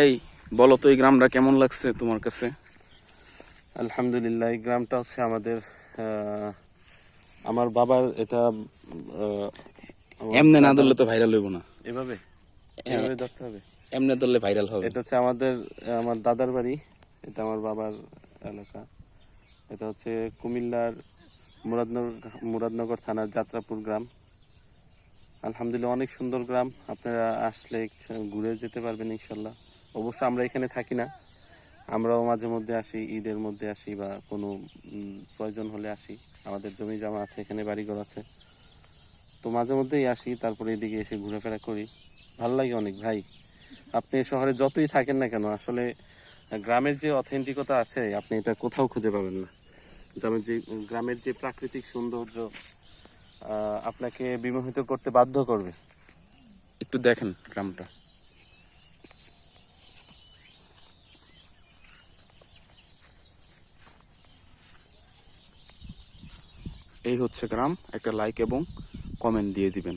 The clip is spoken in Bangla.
এই বলো তো এই গ্রামটা কেমন লাগছে তোমার কাছে? আলহামদুলিল্লাহ এই গ্রামটা হচ্ছে আমাদের আমার বাবার এটা এমনি না ধরলে তো ভাইরাল হইব না। এভাবে? এভাবে ধরতে হবে? এমনি ধরলে ভাইরাল হবে। এটা হচ্ছে আমাদের আমার দাদার বাড়ি এটা আমার বাবার এলাকা। এটা হচ্ছে কুমিল্লার মুরাদনগর মুরাদনগর থানার যাত্রাপুর গ্রাম। আলহামদুলিল্লাহ অনেক সুন্দর গ্রাম। আপনারা আসলে ঘুরে যেতে পারবেন ইনশাল্লাহ। অবশ্য আমরা এখানে থাকি না। আমরাও মাঝে মধ্যে আসি, ঈদের মধ্যে আসি বা কোনো প্রয়োজন হলে আসি। আমাদের জমি জমা আছে, এখানে বাড়িঘর আছে। তো মাঝে মধ্যেই আসি, তারপরে এদিকে এসে ঘোরাফেরা করি। ভালো লাগে অনেক, ভাই। আপনি শহরে যতই থাকেন না কেন, আসলে, গ্রামের যে অথেন্টিকতা আছে, আপনি এটা কোথাও খুঁজে পাবেন না। গ্রামের যে গ্রামের যে প্রাকৃতিক সৌন্দর্য আপনাকে বিমোহিত করতে বাধ্য করবে। একটু দেখেন গ্রামটা। এই হচ্ছে গ্রাম একটা লাইক এবং কমেন্ট দিয়ে দিবেন।